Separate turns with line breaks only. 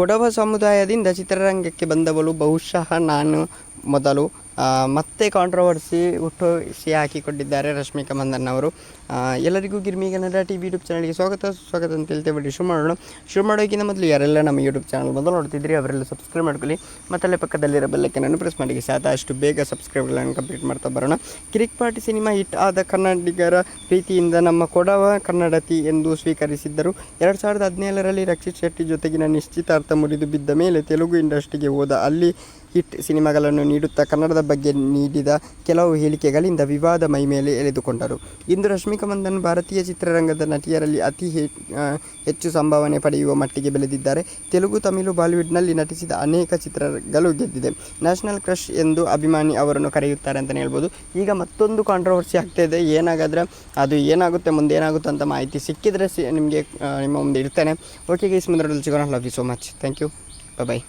ಕೊಡವ ಸಮುದಾಯದಿಂದ ಚಿತ್ರರಂಗಕ್ಕೆ ಬಂದವಳು. ಬಹುಶಃ ನಾನು ಮೊದಲು ಮತ್ತೆ ಕಾಂಟ್ರವರ್ಸಿ ಹುಟ್ಟುಸಿ ಹಾಕಿಕೊಂಡಿದ್ದಾರೆ ರಶ್ಮಿಕಾ ಮಂದನ್ ಅವರು. ಎಲ್ಲರಿಗೂ Girmi Kannada T V YouTube ಚಾನಲ್ಗೆ ಸ್ವಾಗತ. ಸ್ವಾಗತ ಅಂತ ಹೇಳ್ತೇವೆ ಬಿಡಿ ಶುರು ಮಾಡೋಣ. ಶುರು ಮಾಡೋಕ್ಕಿಂತ ಮೊದಲು ಯಾರೆಲ್ಲ ನಮ್ಮ ಯೂಟ್ಯೂಬ್ ಚಾನಲ್ ಮೊದಲು ನೋಡ್ತಿದ್ರಿ ಅವರೆಲ್ಲ ಸಬ್ಸ್ಕ್ರೈಬ್ ಮಾಡ್ಕೊಳ್ಳಿ. ಮತ್ತಲ್ಲೇ ಪಕ್ಕದಲ್ಲಿರೋ ಬೆಲ್ಲಕ್ಕನ್ನು ಪ್ರೆಸ್ ಮಾಡಿ. ಸಾಧ ಅಷ್ಟು ಬೇಗ ಸಬ್ಸ್ಕ್ರೈಬ್ಗಳನ್ನು ಕಂಪ್ಲೀಟ್ ಮಾಡ್ತಾ ಬರೋಣ. ಕಿರಿಕ್ ಪಾರ್ಟಿ ಸಿನಿಮಾ ಹಿಟ್ ಆದ ಕನ್ನಡಿಗರ ಪ್ರೀತಿಯಿಂದ ನಮ್ಮ ಕೊಡವ ಕನ್ನಡತಿ ಎಂದು ಸ್ವೀಕರಿಸಿದ್ದರು. ಎರಡು ಸಾವಿರದ ಹದಿನೇಳರಲ್ಲಿ ರಕ್ಷಿತ್ ಶೆಟ್ಟಿ ಜೊತೆಗಿನ ನಿಶ್ಚಿತಾರ್ಥ ಮುರಿದು ಬಿದ್ದ ಮೇಲೆ ತೆಲುಗು ಇಂಡಸ್ಟ್ರಿಗೆ ಹೋದ ಅಲ್ಲಿ ಹಿಟ್ ಸಿನಿಮಾಗಳನ್ನು ನೀಡುತ್ತಾ ಕನ್ನಡದ ಬಗ್ಗೆ ನೀಡಿದ ಕೆಲವು ಹೇಳಿಕೆಗಳಿಂದ ವಿವಾದ ಮೈ ಮೇಲೆ ಎಳೆದುಕೊಂಡರು. ಇಂದು ರಶ್ಮಿಕಾ ಮಂದನ್ ಭಾರತೀಯ ಚಿತ್ರರಂಗದ ನಟಿಯರಲ್ಲಿ ಅತಿ ಹೆಚ್ಚು ಸಂಭಾವನೆ ಪಡೆಯುವ ಮಟ್ಟಿಗೆ ಬೆಳೆದಿದ್ದಾರೆ. ತೆಲುಗು, ತಮಿಳು, ಬಾಲಿವುಡ್ನಲ್ಲಿ ನಟಿಸಿದ ಅನೇಕ ಚಿತ್ರಗಳು ಗೆದ್ದಿದೆ. ನ್ಯಾಷನಲ್ ಕ್ರಶ್ ಎಂದು ಅಭಿಮಾನಿ ಅವರನ್ನು ಕರೆಯುತ್ತಾರೆ ಅಂತಲೇ ಹೇಳ್ಬೋದು. ಈಗ ಮತ್ತೊಂದು ಕಾಂಟ್ರವರ್ಸಿ ಆಗ್ತಾ ಇದೆ. ಏನಾಗಾದ್ರೆ ಅದು ಏನಾಗುತ್ತೆ ಮುಂದೆ ಏನಾಗುತ್ತೆ ಅಂತ ಮಾಹಿತಿ ಸಿಕ್ಕಿದರೆ ಸಿ, ನಿಮಗೆ ನಿಮ್ಮ ಮುಂದೆ ಇರ್ತೇನೆ. ಓಕೆ ಗೈಸ್ ಮುಂದೆ ಸಿಗೋಣ. Love you so much thank you bye